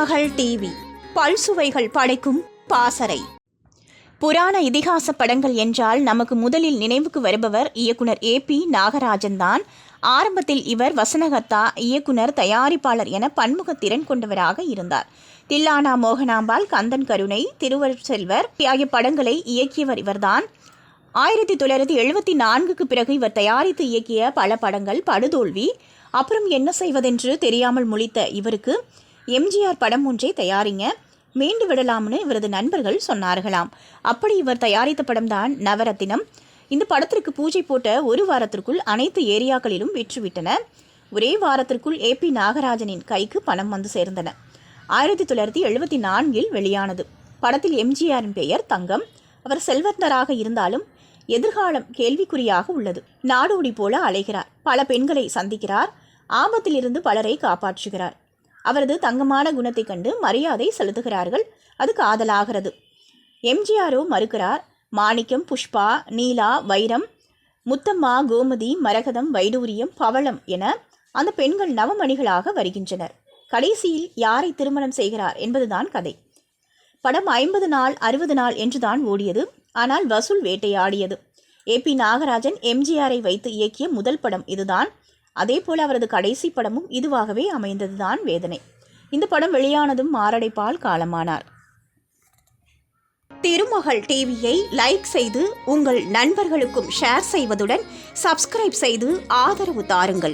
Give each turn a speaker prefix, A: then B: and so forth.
A: மகள் டிவி. பல்சுவைகள் படைக்கும் பாசறை. புராண இதிகாச படங்கள் என்றால் நமக்கு முதலில் நினைவுக்கு வருபவர் இயக்குனர் ஏ பி நாகராஜன் தான். ஆரம்பத்தில் இவர் வசனகர்த்தா இயக்குனர் தயாரிப்பாளர் என பன்முக திறன் கொண்டவராக இருந்தார். தில்லானா மோகனாம்பாள் கந்தன் கருணை திருவருட் செல்வர் ஆகிய படங்களை இயக்கியவர் இவர்தான். ஆயிரத்தி தொள்ளாயிரத்தி எழுபத்தி நான்குக்கு பிறகு இவர் தயாரித்து இயக்கிய பல படங்கள் படுதோல்வி அப்புறம் என்ன செய்வதென்று தெரியாமல் முழித்த இவருக்கு எம்ஜிஆர் படம் ஒன்றை தயாரிங்க மீண்டு விடலாம்னு இவரது நண்பர்கள் சொன்னார்களாம். அப்படி இவர் தயாரித்த படம்தான் நவரத்தினம். இந்த படத்திற்கு பூஜை போட்ட ஒரு வாரத்திற்குள் அனைத்து ஏரியாக்களிலும் விற்றுவிட்டன. ஒரே வாரத்திற்குள் ஏ பி நாகராஜனின் கைக்கு பணம் வந்து சேர்ந்தன. ஆயிரத்தி தொள்ளாயிரத்தி எழுபத்தி நான்கில் வெளியானது. படத்தில் எம்ஜிஆரின் பெயர் தங்கம். அவர் செல்வந்தராக இருந்தாலும் எதிர்காலம் கேள்விக்குறியாக உள்ளது. நாடோடி போல அலைகிறார். பல பெண்களை சந்திக்கிறார். ஆபத்திலிருந்து பலரை காப்பாற்றுகிறார். அவரது தங்கமான குணத்தை கண்டு மரியாதை செலுத்துகிறார்கள். அது காதலாகிறது. எம்ஜிஆரோ மறுக்கிறார் மாணிக்கம் புஷ்பா நீலா வைரம் முத்தம்மா கோமதி மரகதம் வைடூரியம் பவளம் என அந்த பெண்கள் நவமணிகளாக வருகின்றனர். கடைசியில் யாரை திருமணம் செய்கிறார் என்பதுதான் கதை. படம் ஐம்பது நாள் அறுபது நாள் என்றுதான் ஓடியது. ஆனால் வசூல் வேட்டையாடியது. ஏபி நாகராஜன் எம்ஜிஆரை வைத்து இயக்கிய முதல் படம் இதுதான். அதேபோல் அவரது கடைசி படமும் இதுவாகவே அமைந்ததுதான் வேதனை. இந்த படம் வெளியானதும் மாரடைப்பால் காலமானார். திருமகள் டிவியை லைக் செய்து உங்கள் நண்பர்களுக்கும் ஷேர் செய்வதுடன் சப்ஸ்கிரைப் செய்து ஆதரவு தாருங்கள்.